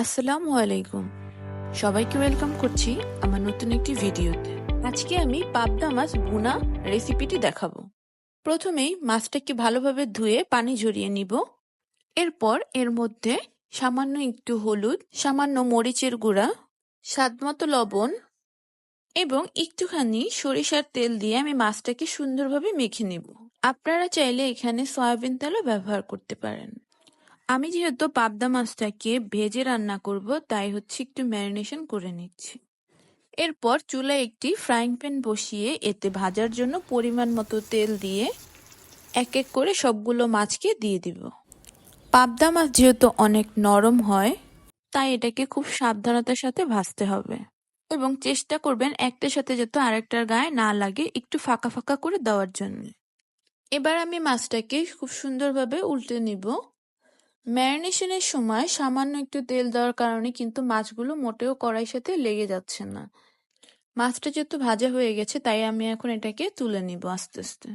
আসসালামু আলাইকুম। সবাইকে ওয়েলকাম করছি আমার নতুন একটি ভিডিওতে। আজকে আমি পাবদা মাছ ভুনা রেসিপিটি দেখাবো। প্রথমেই মাছটাকে ভালোভাবে ধুয়ে পানি ঝরিয়ে নিব। এরপর এর মধ্যে সামান্য একটু হলুদ, সামান্য মরিচের গুঁড়া, স্বাদমতো লবণ এবং একটুখানি সরিষার তেল দিয়ে আমি মাছটাকে সুন্দরভাবে মেখে নিব। আপনারা চাইলে এখানে সয়াবিন তেলও ব্যবহার করতে পারেন। আমি যেহেতু পাবদা মাছটাকে ভেজে রান্না করব, তাই হচ্ছে একটু ম্যারিনেশন করে নিচ্ছি। এরপর চুলায় একটি ফ্রাইং প্যান বসিয়ে এতে ভাজার জন্য পরিমাণ মতো তেল দিয়ে এক এক করে সবগুলো মাছকে দিয়ে দিব। পাবদা মাছ যেহেতু অনেক নরম হয়, তাই এটাকে খুব সাবধানতার সাথে ভাজতে হবে। এবং চেষ্টা করবেন একটার সাথে যাতে আরেকটার গায়ে না লাগে একটু ফাঁকা ফাঁকা করে দেওয়ার জন্য। এবার আমি মাছটাকে খুব সুন্দরভাবে উল্টে নিব। ম্যারিনেশনের সময় সামান্য একটু তেল দেওয়ার কারণে কিন্তু মাছগুলো মোটেও কড়াইয়ের সাথে লেগে যাচ্ছে না। মাছটা যেহেতু ভাজা হয়ে গেছে, তাই আমি এখন এটাকে তুলে নিব আস্তে আস্তে।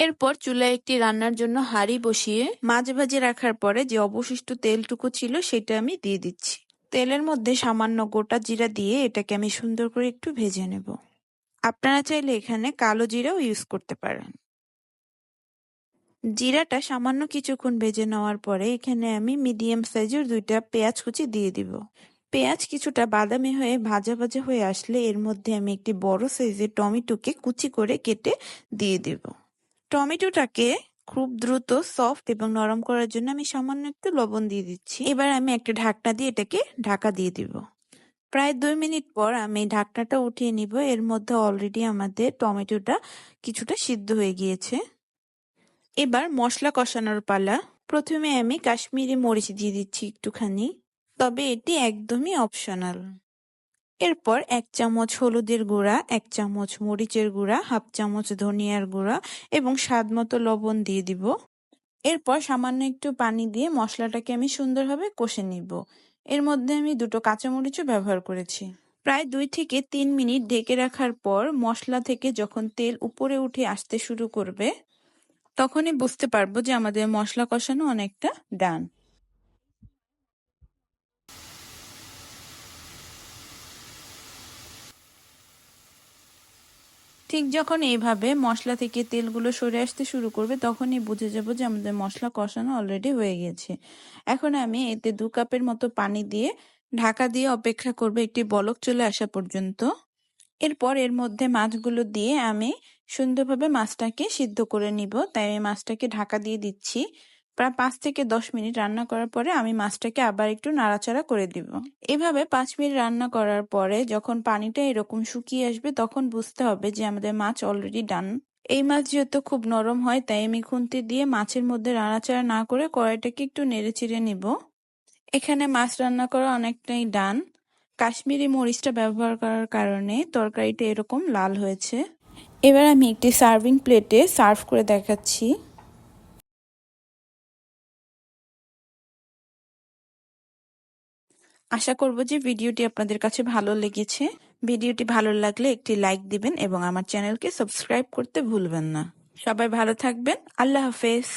এরপর চুলায় একটি রান্নার জন্য হাঁড়ি বসিয়ে মাছ ভাজে রাখার পরে যে অবশিষ্ট তেলটুকু ছিল, সেটা আমি দিয়ে দিচ্ছি। তেলের মধ্যে সামান্য গোটা জিরা দিয়ে এটাকে আমি সুন্দর করে একটু ভেজে নেব। আপনারা চাইলে এখানে কালো জিরাও ইউজ করতে পারেন। জিরাটা সামান্য কিছুক্ষণ ভেজে নেওয়ার পরে এখানে আমি মিডিয়াম সাইজের দুইটা পেঁয়াজ কুচি দিয়ে দিব। পেঁয়াজ কিছুটা বাদামি হয়ে ভাজা ভাজা হয়ে আসলে এর মধ্যে আমি একটি বড় সাইজের টমেটোকে কুচি করে কেটে দিয়ে দিব। টমেটোটাকে খুব দ্রুত, সফট এবং নরম করার জন্য আমি সামান্য একটু লবণ দিয়ে দিচ্ছি। এবার আমি একটা ঢাকনা দিয়ে এটাকে ঢাকা দিয়ে দিব। প্রায় দুই মিনিট পর আমি ঢাকনাটা উঠিয়ে নিব। এর মধ্যে অলরেডি আমাদের টমেটোটা কিছুটা সিদ্ধ হয়ে গিয়েছে। এবার মশলা কষানোর পালা। প্রথমে আমি কাশ্মীরি মরিচ দিয়ে দিচ্ছি একটুখানি, তবে এটি একদমই অপশনাল এরপর এক চামচ হলুদের গুঁড়া, এক চামচ মরিচের গুঁড়া, হাফ চামচ ধনিয়ার গুঁড়া এবং স্বাদ মতো লবণ দিয়ে দিব। এরপর সামান্য একটু পানি দিয়ে মশলাটাকে আমি সুন্দরভাবে কষে নিব। এর মধ্যে আমি দুটো কাঁচামরিচও ব্যবহার করেছি। প্রায় দুই থেকে তিন মিনিট ঢেকে রাখার পর মশলা থেকে যখন তেল উপরে উঠে আসতে শুরু করবে তখনই বুঝতে পারব যে আমাদের মশলা কষানো অনেকটা ডান। ঠিক যখন এইভাবে মশলা থেকে তেলগুলো সরে আসতে শুরু করবে, তখনই বুঝে যাব যে আমাদের মশলা কষানো অলরেডি হয়ে গেছে। এখন আমি এতে দু কাপের মতো পানি দিয়ে ঢাকা দিয়ে অপেক্ষা করবে, একটি বলক চলে আসা পর্যন্ত। এরপর এর মধ্যে মাছগুলো দিয়ে আমি সুন্দরভাবে মাছটাকে সিদ্ধ করে নিব। তাই আমি মাছটাকে ঢাকা দিয়ে দিচ্ছি। প্রায় পাঁচ থেকে দশ মিনিট রান্না করার পরে আমি মাছটাকে আবার একটু নাড়াচাড়া করে দিব। এভাবে পাঁচ মিনিট রান্না করার পরে যখন পানিটা এরকম শুকিয়ে আসবে তখন বুঝতে হবে যে আমাদের মাছ অলরেডি ডান এই মাছ যেহেতু খুব নরম হয় তাই আমি খুন্তি দিয়ে মাছের মধ্যে নাড়াচাড়া না করে কড়াইটাকে একটু নেড়ে চিড়ে নিব। এখানে মাছ রান্না করা অনেকটাই ডান কাশ্মীরি মরিচটা ব্যবহার করার কারণে তরকারিটা এরকম লাল হয়েছে। এবার আমি একটি সার্ভিং প্লেটে সার্ভ করে দেখাচ্ছি। আশা করব যে ভিডিওটি আপনাদের কাছে ভালো লেগেছে। ভিডিওটি ভালো লাগলে একটি লাইক দিবেন এবং আমার চ্যানেলকে সাবস্ক্রাইব করতে ভুলবেন না। সবাই ভালো থাকবেন। আল্লাহ হাফেজ।